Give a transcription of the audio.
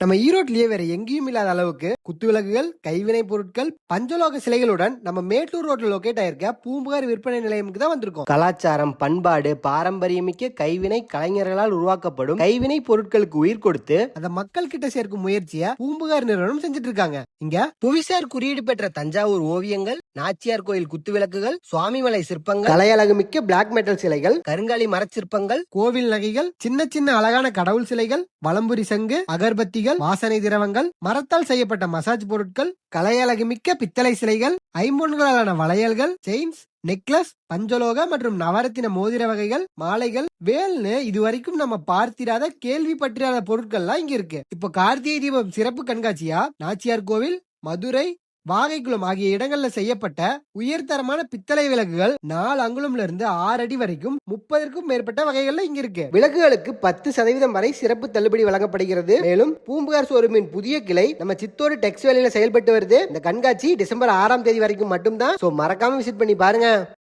நம்ம ஈரோட்லயே வேற எங்கேயும் இல்லாத அளவுக்கு குத்துவிளக்குகள் கைவினை பொருட்கள் பஞ்சலோக சிலைகளுடன் நம்ம மேட்டூர் ரோட்ல லொகேட் ஆயிருக்க பூம்புகார் விற்பனை நிலையமுக்கு தான் வந்திருக்கோம். கலாச்சாரம் பண்பாடு பாரம்பரியமிக்க கைவினை கலைஞர்களால் உருவாக்கப்படும் கைவினை பொருட்களுக்கு உயிர் கொடுத்து அதை மக்கள் கிட்ட சேர்க்கும் முயற்சியை பூம்புகார் நிறுவனம் செஞ்சுட்டு இருக்காங்க. இங்க புவிசார் குறியீடு பெற்ற தஞ்சாவூர் ஓவியங்கள் நாச்சியார் கோயில் குத்துவிளக்குகள் சுவாமிமலை சிற்பங்கள் கலையழகுமிக்க பிளாக் மெட்டல் சிலைகள் கருங்காலி மரச்சிற்பங்கள் கோவில் நகைகள் சின்ன சின்ன அழகான கடவுள் சிலைகள் வலம்புரி சங்கு அகர்பத்திகள் வாசனை திரவங்கள் மரத்தால் செய்யப்பட்ட மசாஜ் பொருட்கள் கலையழகு மிக்க பித்தளை சிலைகள் ஐம்பொன்களாலான வளையல்கள் செயின்ஸ் நெக்லஸ் பஞ்சலோக மற்றும் நவரத்தின மோதிர வகைகள் மாலைகள் வேல்னு இதுவரைக்கும் நம்ம பார்த்திராத கேள்விப்பட்டிராத பொருட்கள்லாம் இங்க இருக்கு. இப்போ கார்த்திகை தீபம் சிறப்பு கண்காட்சியா? நாச்சியார் கோவில் மதுரை வாகைக்குளம் ஆகிய இடங்கள்ல செய்யப்பட்ட உயர்தரமான பித்தளை விளக்குகள் நாலு அங்குலம்ல இருந்து ஆறு அடி வரைக்கும் முப்பதற்கும் மேற்பட்ட வகைகள்ல இங்க இருக்கு. விளக்குகளுக்கு பத்து சதவீதம் வரை சிறப்பு தள்ளுபடி வழங்கப்படுகிறது. மேலும் பூம்புகார் ஷோரூமின் புதிய கிளை நம்ம சித்தோடு டெக்ஸ் வேலையில செயல்பட்டு வருது. இந்த கண்காட்சி டிசம்பர் ஆறாம் தேதி வரைக்கும் மட்டும்தான். சோ மறக்காம விசிட் பண்ணி பாருங்க.